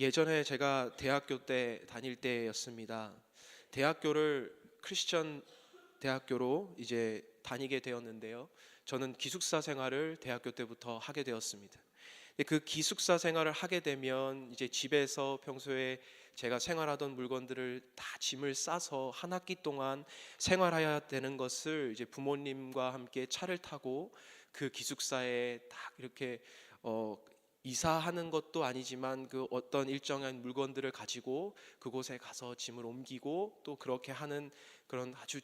예전에 제가 대학교 때 다닐 때였습니다. 대학교를 크리스천 대학교로 이제 다니게 되었는데요. 저는 기숙사 생활을 대학교 때부터 하게 되었습니다. 그 기숙사 생활을 하게 되면 이제 집에서 평소에 제가 생활하던 물건들을 다 짐을 싸서 한 학기 동안 생활해야 되는 것을 이제 부모님과 함께 차를 타고 그 기숙사에 딱 이렇게 어 이사하는 것도 아니지만 그 어떤 일정한 물건들을 가지고 그곳에 가서 짐을 옮기고 또 그렇게 하는 그런 아주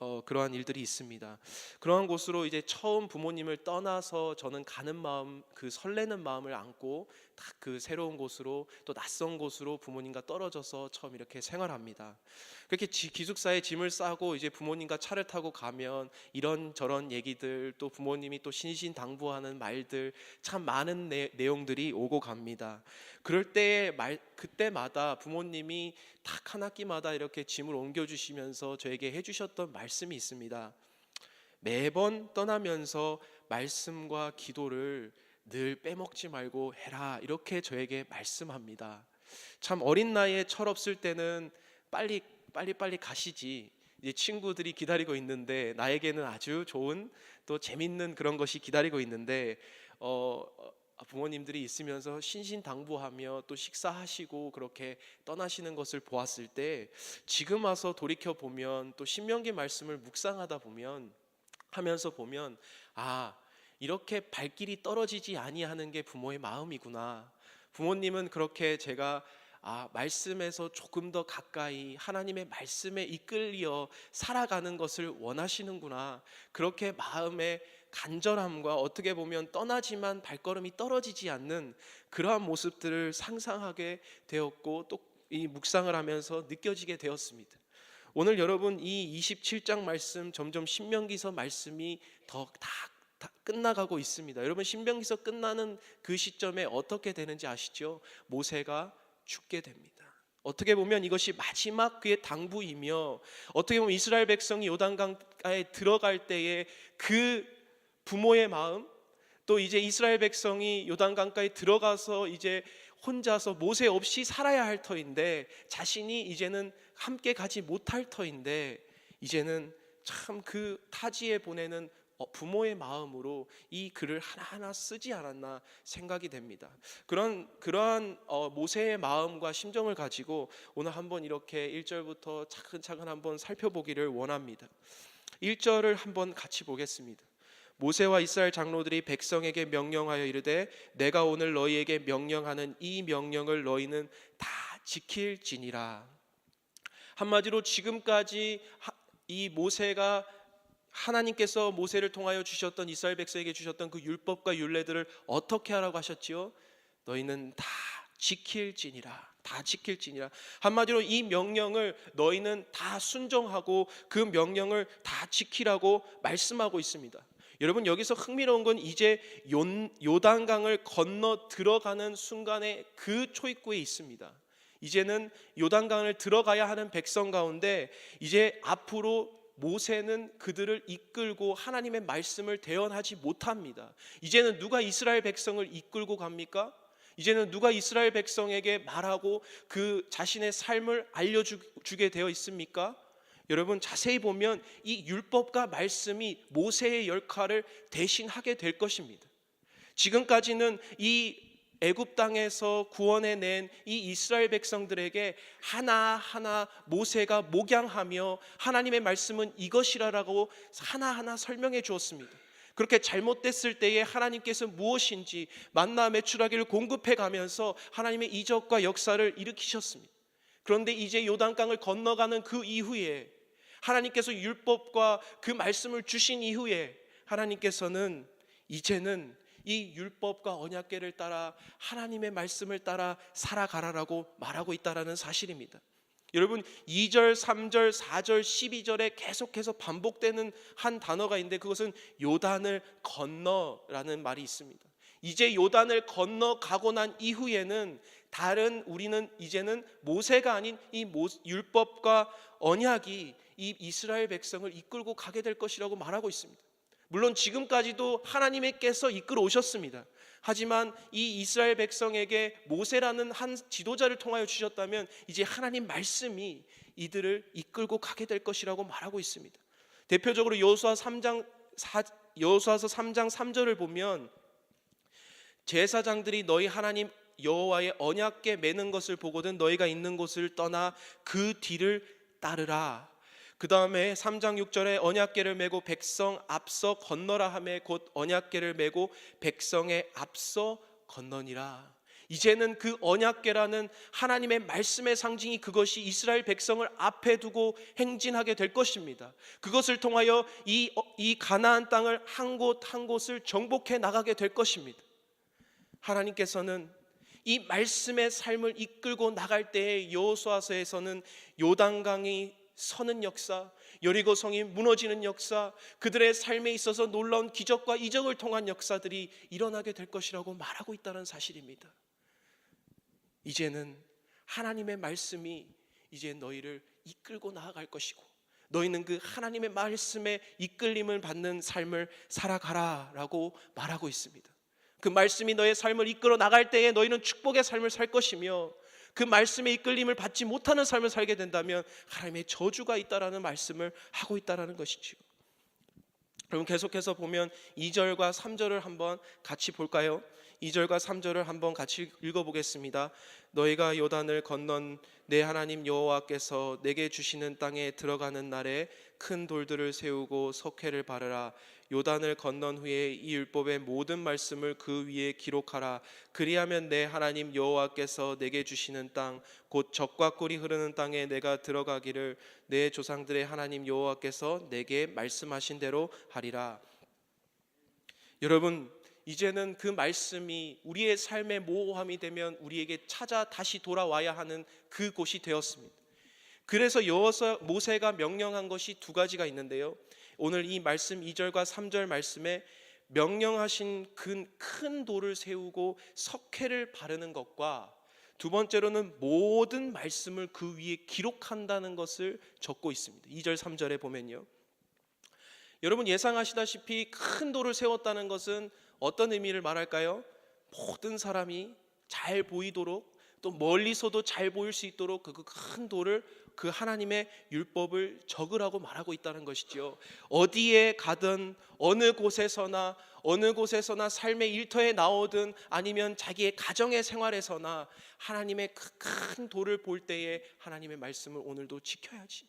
어, 그러한 일들이 있습니다. 그러한 곳으로 이제 처음 부모님을 떠나서 저는 가는 마음, 그 설레는 마음을 안고 딱 그 새로운 곳으로 또 낯선 곳으로 부모님과 떨어져서 처음 이렇게 생활합니다. 그렇게 지- 기숙사에 짐을 싸고 이제 부모님과 차를 타고 가면 이런 저런 얘기들 또 부모님이 또 신신당부하는 말들 참 많은 내, 내용들이 오고 갑니다. 그럴 때에 말 그때마다 부모님이 딱 한 학기마다 이렇게 짐을 옮겨 주시면서 저에게 해 주셨던 말씀이 있습니다. 매번 떠나면서 말씀과 기도를 늘 빼먹지 말고 해라. 이렇게 저에게 말씀합니다. 참 어린 나이에 철없을 때는 빨리 빨리 빨리 가시지. 이제 친구들이 기다리고 있는데 나에게는 아주 좋은 또 재밌는 그런 것이 기다리고 있는데 어 어, 부모님들이 있으면서 신신당부하며 또 식사하시고 그렇게 떠나시는 것을 보았을 때 지금 와서 돌이켜 보면 또 신명기 말씀을 묵상하다 보면 하면서 보면 아 이렇게 발길이 떨어지지 아니하는 게 부모의 마음이구나. 부모님은 그렇게 제가 아 말씀에서 조금 더 가까이 하나님의 말씀에 이끌려 살아가는 것을 원하시는구나. 그렇게 마음에 간절함과 어떻게 보면 떠나지만 발걸음이 떨어지지 않는 그러한 모습들을 상상하게 되었고 또 이 묵상을 하면서 느껴지게 되었습니다. 오늘 여러분 이 27장 말씀 점점 신명기서 말씀이 더 다 끝나가고 있습니다. 여러분 신명기서 끝나는 그 시점에 어떻게 되는지 아시죠? 모세가 죽게 됩니다. 어떻게 보면 이것이 마지막 그의 당부이며 어떻게 보면 이스라엘 백성이 요단강가에 들어갈 때에 그 부모의 마음 또 이제 이스라엘 백성이 요단강가에 들어가서 이제 혼자서 모세 없이 살아야 할 터인데 자신이 이제는 함께 가지 못할 터인데 이제는 참 그 타지에 보내는 어, 부모의 마음으로 이 글을 하나하나 쓰지 않았나 생각이 됩니다. 그런 그러한 어, 모세의 마음과 심정을 가지고 오늘 한번 이렇게 1절부터 차근차근 한번 살펴보기를 원합니다. 1절을 한번 같이 보겠습니다. 모세와 이스라엘 장로들이 백성에게 명령하여 이르되 내가 오늘 너희에게 명령하는 이 명령을 너희는 다 지킬지니라. 한마디로 지금까지 하- 이 모세가 하나님께서 모세를 통하여 주셨던 이스라엘 백성에게 주셨던 그 율법과 율례들을 어떻게 하라고 하셨지요? 너희는 다 지킬지니라. 다 지킬지니라. 한마디로 이 명령을 너희는 다 순종하고 그 명령을 다 지키라고 말씀하고 있습니다. 여러분 여기서 흥미로운 건 이제 요- 요단강을 건너 들어가는 순간에 그 초입구에 있습니다. 이제는 요단강을 들어가야 하는 백성 가운데 이제 앞으로 모세는 그들을 이끌고 하나님의 말씀을 대언하지 못합니다. 이제는 누가 이스라엘 백성을 이끌고 갑니까? 이제는 누가 이스라엘 백성에게 말하고 그 자신의 삶을 알려주게 되어 있습니까? 여러분 자세히 보면 이 율법과 말씀이 모세의 역할을 대신하게 될 것입니다. 지금까지는 이 애굽 땅에서 구원해 낸 이 이스라엘 백성들에게 하나하나 모세가 목양하며 하나님의 말씀은 이것이라라고 하나하나 설명해 주었습니다. 그렇게 잘못됐을 때에 하나님께서 무엇인지 만나 매출하기를 공급해 가면서 하나님의 이적과 역사를 일으키셨습니다. 그런데 이제 요단강을 건너가는 그 이후에 하나님께서 율법과 그 말씀을 주신 이후에 하나님께서는 이제는 이 율법과 언약궤를 따라 하나님의 말씀을 따라 살아가라라고 말하고 있다라는 사실입니다. 여러분 2절, 3절, 4절, 12절에 계속해서 반복되는 한 단어가 있는데 그것은 요단을 건너라는 말이 있습니다. 이제 요단을 건너가고 난 이후에는 다른 우리는 이제는 모세가 아닌 이 모- 율법과 언약이 이 이스라엘 백성을 이끌고 가게 될 것이라고 말하고 있습니다. 물론 지금까지도 하나님께서 이끌어 오셨습니다. 하지만 이 이스라엘 백성에게 모세라는 한 지도자를 통하여 주셨다면 이제 하나님 말씀이 이들을 이끌고 가게 될 것이라고 말하고 있습니다. 대표적으로 여호수아 3장 4 여호수아서 3장 3절을 보면 제사장들이 너희 하나님 여호와의 언약궤 매는 것을 보거든 너희가 있는 곳을 떠나 그 뒤를 따르라. 그 다음에 3장 6절에 언약궤를 메고 백성 앞서 건너라 함에 곧 언약궤를 메고 백성의 앞서 건너니라. 이제는 그 언약궤라는 하나님의 말씀의 상징이 그것이 이스라엘 백성을 앞에 두고 행진하게 될 것입니다. 그것을 통하여 이, 어, 이 가나안 땅을 한곳한 곳을 정복해 나가게 될 것입니다. 하나님께서는 이 말씀의 삶을 이끌고 나갈 때에 여호수아서에서는 요단강이 서는 역사, 여리고 성이 무너지는 역사, 그들의 삶에 있어서 놀라운 기적과 이적을 통한 역사들이 일어나게 될 것이라고 말하고 있다는 사실입니다. 이제는 하나님의 말씀이 이제 너희를 이끌고 나아갈 것이고 너희는 그 하나님의 말씀에 이끌림을 받는 삶을 살아가라라고 말하고 있습니다. 그 말씀이 너의 삶을 이끌어 나갈 때에 너희는 축복의 삶을 살 것이며 그 말씀의 이끌림을 받지 못하는 삶을 살게 된다면 하나님의 저주가 있다라는 말씀을 하고 있다라는 것이지요. 여러분 계속해서 보면 2절과 3절을 한번 같이 볼까요? 2절과 3절을 한번 같이 읽어보겠습니다. 너희가 요단을 건넌 내 하나님 여호와께서 내게 주시는 땅에 들어가는 날에 큰 돌들을 세우고 석회를 바르라. 요단을 건넌 후에 이 율법의 모든 말씀을 그 위에 기록하라. 그리하면 내 하나님 여호와께서 내게 주시는 땅 곧 적과 꿀이 흐르는 땅에 내가 들어가기를 내 조상들의 하나님 여호와께서 내게 말씀하신 대로 하리라. 여러분 이제는 그 말씀이 우리의 삶의 모호함이 되면 우리에게 찾아 다시 돌아와야 하는 그 곳이 되었습니다. 그래서 여호서 모세가 명령한 것이 두 가지가 있는데요. 오늘 이 말씀 2절과 3절 말씀에 명령하신 큰, 큰 돌을 세우고 석회를 바르는 것과 두 번째로는 모든 말씀을 그 위에 기록한다는 것을 적고 있습니다. 2절 3절에 보면요. 여러분 예상하시다시피 큰 돌을 세웠다는 것은 어떤 의미를 말할까요? 모든 사람이 잘 보이도록 또 멀리서도 잘 보일 수 있도록 그 큰 돌을 그 하나님의 율법을 적으라고 말하고 있다는 것이지요. 어디에 가든 어느 곳에서나 어느 곳에서나 삶의 일터에 나오든 아니면 자기의 가정의 생활에서나 하나님의 그큰 돌을 볼 때에 하나님의 말씀을 오늘도 지켜야지.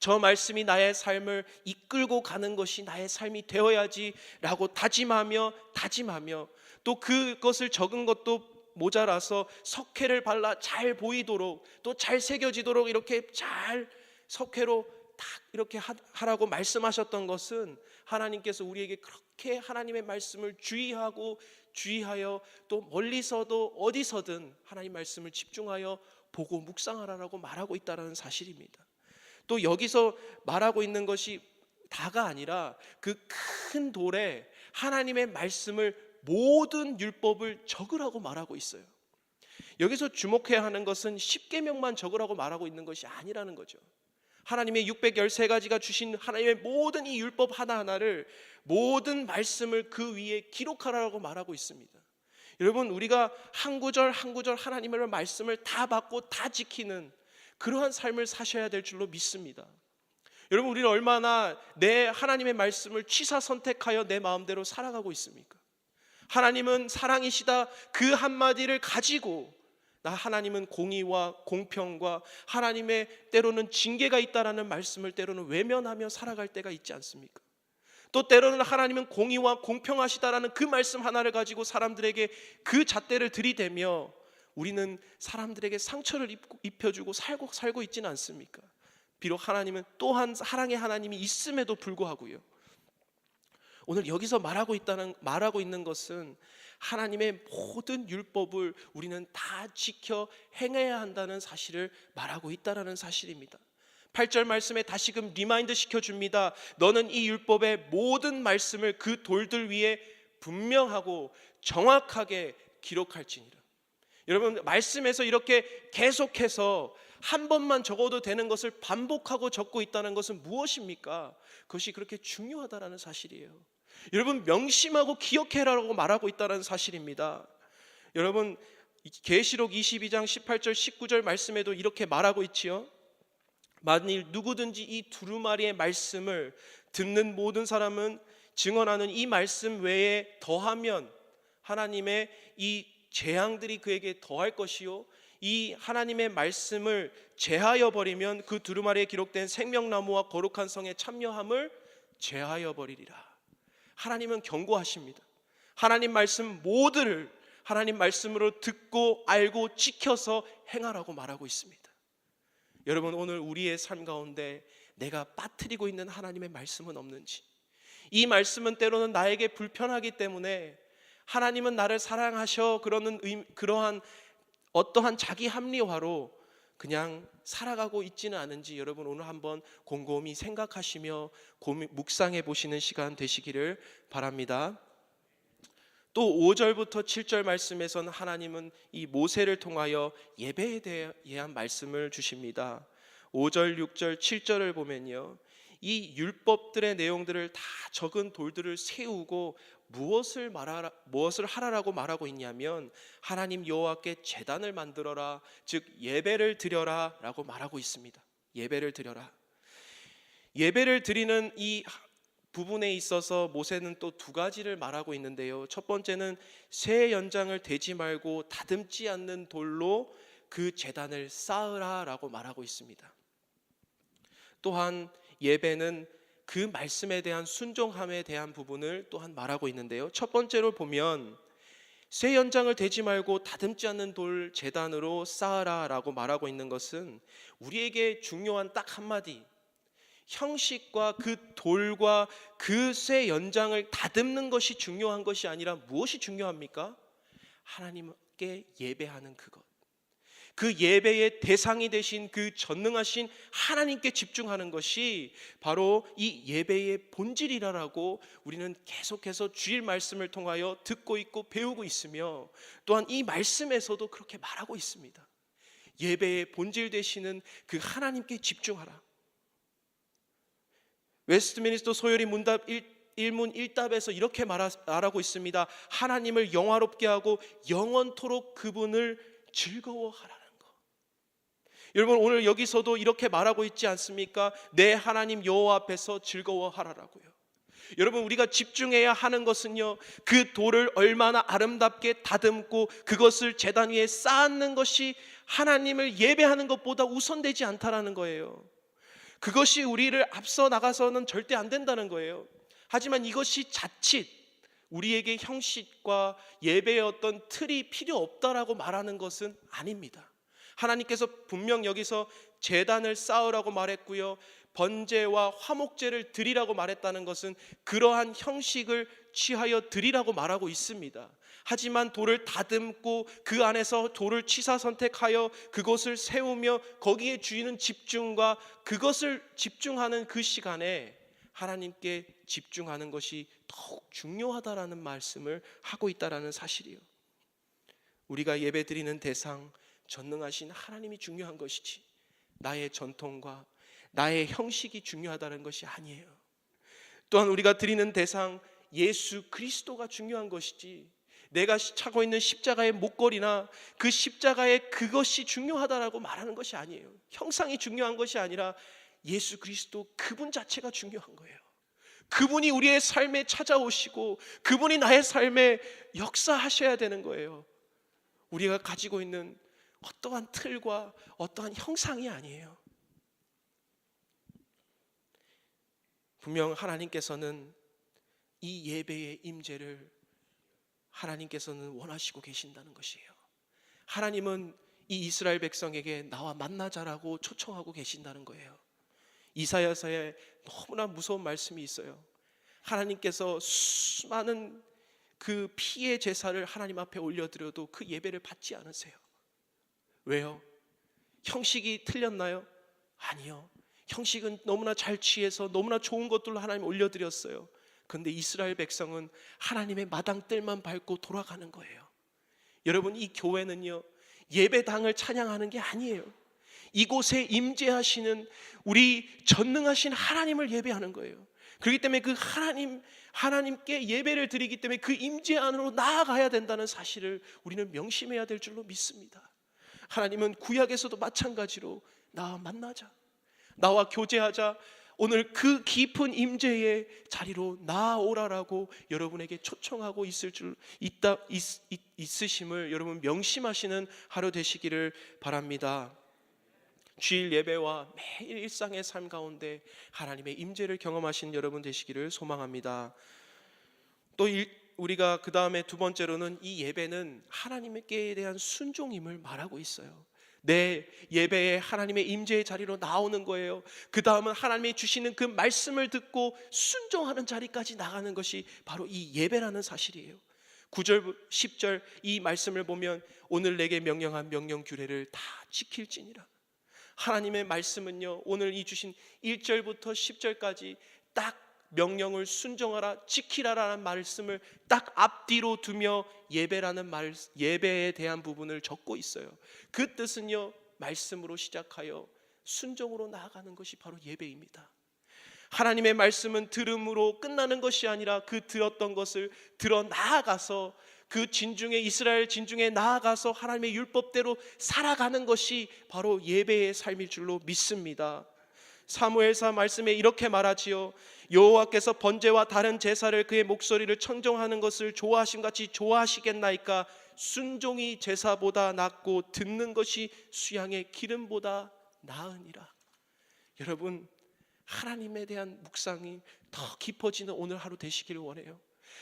저 말씀이 나의 삶을 이끌고 가는 것이 나의 삶이 되어야지라고 다짐하며 다짐하며 또 그것을 적은 것도 모자라서 석회를 발라 잘 보이도록 또 잘 새겨지도록 이렇게 잘 석회로 딱 이렇게 하라고 말씀하셨던 것은 하나님께서 우리에게 그렇게 하나님의 말씀을 주의하고 주의하여 또 멀리서도 어디서든 하나님 말씀을 집중하여 보고 묵상하라라고 말하고 있다는 사실입니다. 또 여기서 말하고 있는 것이 다가 아니라 그 큰 돌에 하나님의 말씀을 모든 율법을 적으라고 말하고 있어요. 여기서 주목해야 하는 것은 10계명만 적으라고 말하고 있는 것이 아니라는 거죠. 하나님의 613가지가 주신 하나님의 모든 이 율법 하나하나를 모든 말씀을 그 위에 기록하라고 말하고 있습니다. 여러분 우리가 한 구절 한 구절 하나님의 말씀을 다 받고 다 지키는 그러한 삶을 사셔야 될 줄로 믿습니다. 여러분 우리는 얼마나 내 하나님의 말씀을 취사 선택하여 내 마음대로 살아가고 있습니까? 하나님은 사랑이시다 그 한마디를 가지고 나 하나님은 공의와 공평과 하나님의 때로는 징계가 있다라는 말씀을 때로는 외면하며 살아갈 때가 있지 않습니까? 또 때로는 하나님은 공의와 공평하시다라는 그 말씀 하나를 가지고 사람들에게 그 잣대를 들이대며 우리는 사람들에게 상처를 입혀주고 살고 살고 있지는 않습니까? 비록 하나님은 또한 사랑의 하나님이 있음에도 불구하고요. 오늘 여기서 말하고 있다는 말하고 있는 것은 하나님의 모든 율법을 우리는 다 지켜 행해야 한다는 사실을 말하고 있다라는 사실입니다. 8절 말씀에 다시금 리마인드 시켜 줍니다. 너는 이 율법의 모든 말씀을 그 돌들 위에 분명하고 정확하게 기록할지니라. 여러분 말씀에서 이렇게 계속해서 한 번만 적어도 되는 것을 반복하고 적고 있다는 것은 무엇입니까? 그것이 그렇게 중요하다라는 사실이에요. 여러분 명심하고 기억해라라고 말하고 있다는 사실입니다. 여러분 계시록 22장 18절 19절 말씀에도 이렇게 말하고 있지요. 만일 누구든지 이 두루마리의 말씀을 듣는 모든 사람은 증언하는 이 말씀 외에 더하면 하나님의 이 재앙들이 그에게 더할 것이요 이 하나님의 말씀을 제하여 버리면 그 두루마리에 기록된 생명나무와 거룩한 성에 참여함을 제하여 버리리라. 하나님은 경고하십니다. 하나님 말씀 모두를 하나님 말씀으로 듣고 알고 지켜서 행하라고 말하고 있습니다. 여러분 오늘 우리의 삶 가운데 내가 빠뜨리고 있는 하나님의 말씀은 없는지 이 말씀은 때로는 나에게 불편하기 때문에 하나님은 나를 사랑하셔 그러는 의, 그러한 어떠한 자기 합리화로 그냥 살아가고 있지는 않은지 여러분 오늘 한번 곰곰이 생각하시며 고민, 묵상해 보시는 시간 되시기를 바랍니다. 또 5절부터 7절 말씀에서는 하나님은 이 모세를 통하여 예배에 대한 말씀을 주십니다. 5절, 6절, 7절을 보면요. 이 율법들의 내용들을 다 적은 돌들을 세우고 무엇을 말하라 무엇을 하라라고 말하고 있냐면 하나님 여호와께 제단을 만들어라 즉 예배를 드려라라고 말하고 있습니다. 예배를 드려라. 예배를 드리는 이 부분에 있어서 모세는 또 두 가지를 말하고 있는데요. 첫 번째는 새 연장을 대지 말고 다듬지 않는 돌로 그 제단을 쌓으라라고 말하고 있습니다. 또한 예배는 그 말씀에 대한 순종함에 대한 부분을 또한 말하고 있는데요. 첫 번째로 보면 새 연장을 대지 말고 다듬지 않는 돌 재단으로 쌓아라라고 말하고 있는 것은 우리에게 중요한 딱 한마디 형식과 그 돌과 그 쇠 연장을 다듬는 것이 중요한 것이 아니라 무엇이 중요합니까? 하나님께 예배하는 그것. 그 예배의 대상이 되신 그 전능하신 하나님께 집중하는 것이 바로 이 예배의 본질이라고 우리는 계속해서 주일 말씀을 통하여 듣고 있고 배우고 있으며 또한 이 말씀에서도 그렇게 말하고 있습니다. 예배의 본질 되시는 그 하나님께 집중하라. 웨스트미니스터 소요리 문답 1, 문 1답에서 이렇게 말하고 있습니다. 하나님을 영화롭게 하고 영원토록 그분을 즐거워하라는 거. 여러분 오늘 여기서도 이렇게 말하고 있지 않습니까? 내 하나님 여호와 앞에서 즐거워하라라고요. 여러분 우리가 집중해야 하는 것은요 그 돌을 얼마나 아름답게 다듬고 그것을 재단 위에 쌓는 것이 하나님을 예배하는 것보다 우선되지 않다라는 거예요. 그것이 우리를 앞서 나가서는 절대 안 된다는 거예요. 하지만 이것이 자칫 우리에게 형식과 예배의 어떤 틀이 필요 없다라고 말하는 것은 아닙니다. 하나님께서 분명 여기서 재단을 쌓으라고 말했고요. 번제와 화목제를 드리라고 말했다는 것은 그러한 형식을 취하여 드리라고 말하고 있습니다. 하지만 돌을 다듬고 그 안에서 돌을 취사 선택하여 그것을 세우며 거기에 주인은 집중과 그것을 집중하는 그 시간에 하나님께 집중하는 것이 더욱 중요하다라는 말씀을 하고 있다라는 사실이요. 우리가 예배드리는 대상 전능하신 하나님이 중요한 것이지 나의 전통과 나의 형식이 중요하다는 것이 아니에요. 또한 우리가 드리는 대상 예수 그리스도가 중요한 것이지 내가 차고 있는 십자가의 목걸이나 그 십자가의 그것이 중요하다라고 말하는 것이 아니에요. 형상이 중요한 것이 아니라 예수 그리스도 그분 자체가 중요한 거예요. 그분이 우리의 삶에 찾아오시고 그분이 나의 삶에 역사하셔야 되는 거예요. 우리가 가지고 있는 어떠한 틀과 어떠한 형상이 아니에요. 분명 하나님께서는 이 예배의 임재를 하나님께서는 원하시고 계신다는 것이에요. 하나님은 이 이스라엘 백성에게 나와 만나자라고 초청하고 계신다는 거예요. 이사야서에 너무나 무서운 말씀이 있어요. 하나님께서 수많은 그 피의 제사를 하나님 앞에 올려드려도 그 예배를 받지 않으세요. 왜요? 형식이 틀렸나요? 아니요. 형식은 너무나 잘 취해서 너무나 좋은 것들로 하나님 올려드렸어요. 그런데 이스라엘 백성은 하나님의 마당뜰만 밟고 돌아가는 거예요. 여러분 이 교회는요 예배당을 찬양하는 게 아니에요. 이곳에 임재하시는 우리 전능하신 하나님을 예배하는 거예요. 그렇기 때문에 그 하나님 하나님께 예배를 드리기 때문에 그 임재 안으로 나아가야 된다는 사실을 우리는 명심해야 될 줄로 믿습니다. 하나님은 구약에서도 마찬가지로 나와 만나자. 나와 교제하자. 오늘 그 깊은 임재의 자리로 나오라라고 여러분에게 초청하고 있을 줄 있다 있, 있, 있으심을 여러분 명심하시는 하루 되시기를 바랍니다. 주일 예배와 매일 일상의 삶 가운데 하나님의 임재를 경험하신 여러분 되시기를 소망합니다. 또 일, 우리가 그 다음에 두 번째로는 이 예배는 하나님께 대한 순종임을 말하고 있어요. 내 예배에 하나님의 임재의 자리로 나오는 거예요. 그 다음은 하나님이 주시는 그 말씀을 듣고 순종하는 자리까지 나가는 것이 바로 이 예배라는 사실이에요. 9절, 10절 이 말씀을 보면 오늘 내게 명령한 명령 규례를 다 지킬지니라. 하나님의 말씀은요, 오늘 이 주신 1절부터 10절까지 딱 명령을 순종하라, 지키라라는 말씀을 딱 앞뒤로 두며 예배라는 말, 예배에 대한 부분을 적고 있어요. 그 뜻은요, 말씀으로 시작하여 순종으로 나아가는 것이 바로 예배입니다. 하나님의 말씀은 들음으로 끝나는 것이 아니라 그 들었던 것을 들어 나아가서 그 진중에 이스라엘 진중에 나아가서 하나님의 율법대로 살아가는 것이 바로 예배의 삶일 줄로 믿습니다. 사무엘사 말씀에 이렇게 말하지요. 여호와께서 번제와 다른 제사를 그의 목소리를 청정하는 것을 좋아하심 같이 좋아하시겠나이까 순종이 제사보다 낫고 듣는 것이 수양의 기름보다 나으니라. 여러분 하나님에 대한 묵상이 더 깊어지는 오늘 하루 되시기를 원해요.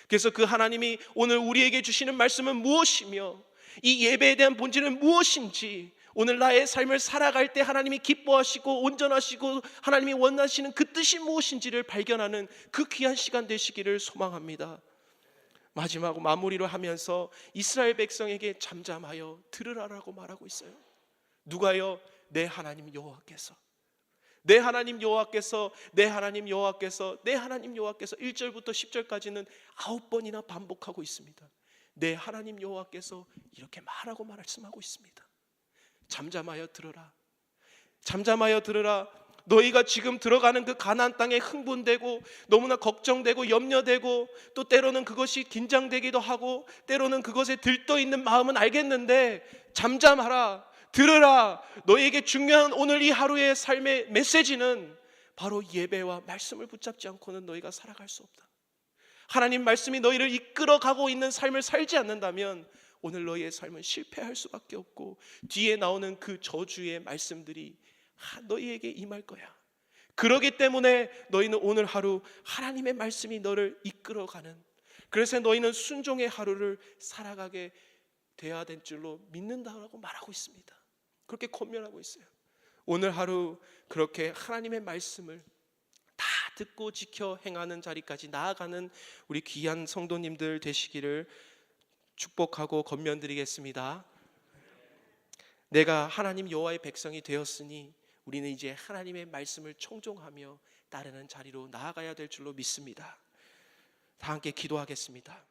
그래서 그 하나님이 오늘 우리에게 주시는 말씀은 무엇이며 이 예배에 대한 본질은 무엇인지 오늘 나의 삶을 살아갈 때 하나님이 기뻐하시고 온전하시고 하나님이 원하시는 그 뜻이 무엇인지를 발견하는 그 귀한 시간 되시기를 소망합니다. 마지막 마무리로 하면서 이스라엘 백성에게 잠잠하여 들으라라고 말하고 있어요. 누가요? 내 하나님 여호와께서 내 하나님 여호와께서 내 하나님 여호와께서 내 하나님 여호와께서 1절부터 10절까지는 아홉 번이나 반복하고 있습니다. 내 하나님 여호와께서 이렇게 말하고 말씀하고 있습니다. 잠잠하여 들으라. 잠잠하여 들으라. 너희가 지금 들어가는 그 가나안 땅에 흥분되고 너무나 걱정되고 염려되고 또 때로는 그것이 긴장되기도 하고 때로는 그것에 들떠 있는 마음은 알겠는데 잠잠하라. 들으라. 너에게 중요한 오늘 이 하루의 삶의 메시지는 바로 예배와 말씀을 붙잡지 않고는 너희가 살아갈 수 없다. 하나님 말씀이 너희를 이끌어 가고 있는 삶을 살지 않는다면 오늘 너희의 삶은 실패할 수밖에 없고 뒤에 나오는 그 저주의 말씀들이 너희에게 임할 거야. 그러기 때문에 너희는 오늘 하루 하나님의 말씀이 너를 이끌어 가는 그래서 너희는 순종의 하루를 살아가게 돼야 될 줄로 믿는다라고 말하고 있습니다. 그렇게 권면하고 있어요. 오늘 하루 그렇게 하나님의 말씀을 다 듣고 지켜 행하는 자리까지 나아가는 우리 귀한 성도님들 되시기를 축복하고 건면드리겠습니다. 내가 하나님 여호와의 백성이 되었으니 우리는 이제 하나님의 말씀을 청종하며 따르는 자리로 나아가야 될 줄로 믿습니다. 다 함께 기도하겠습니다.